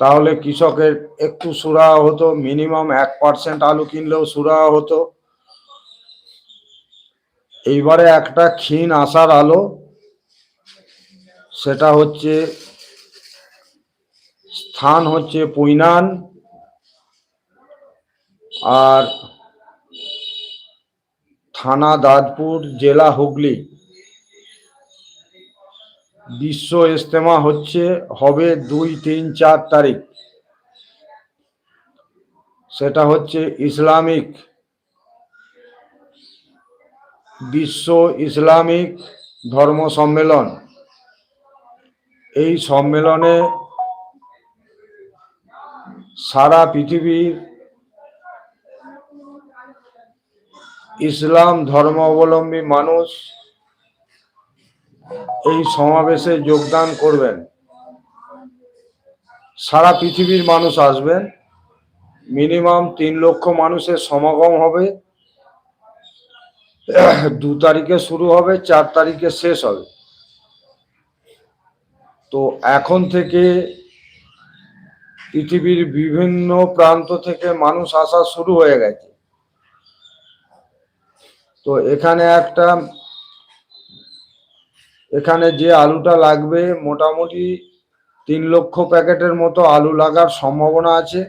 তাহলে কৃষকের একটু সুরাহা হতো মিনিমাম এক পার্সেন্ট আলু কিনলেও সুরাহা হতো। এইবারে একটা ক্ষীণ আসার আলো, সেটা হচ্ছে স্থান হচ্ছে পুইনান, আর থানা দাঁতপুর, জেলা হুগলি। বিশ্ব ইজতেমা হচ্ছে, হবে দুই, তিন, চার তারিখ। সেটা হচ্ছে ইসলামিক। বিশ্ব ইসলামিক ধর্ম সম্মেলন। এই সম্মেলনে সারা পৃথিবীর ইসলাম ধর্মাবলম্বী মানুষ এই সমাবেশে যোগদান করবেন। সারা পৃথিবীর মানুষ আসবেন। মিনিমাম তিন লক্ষ মানুষের সমাগম হবে। দু তারিখে শুরু হবে, চার তারিখে শেষ হবে। তো এখন থেকে পৃথিবীর বিভিন্ন প্রান্ত থেকে মানুষ আসা শুরু হয়ে গেছে। তো এখানে একটা এখানে যে আলুটা লাগবে মোটামুটি তিন লক্ষ প্যাকেটের মতো আলু লাগার সম্ভাবনা আছে।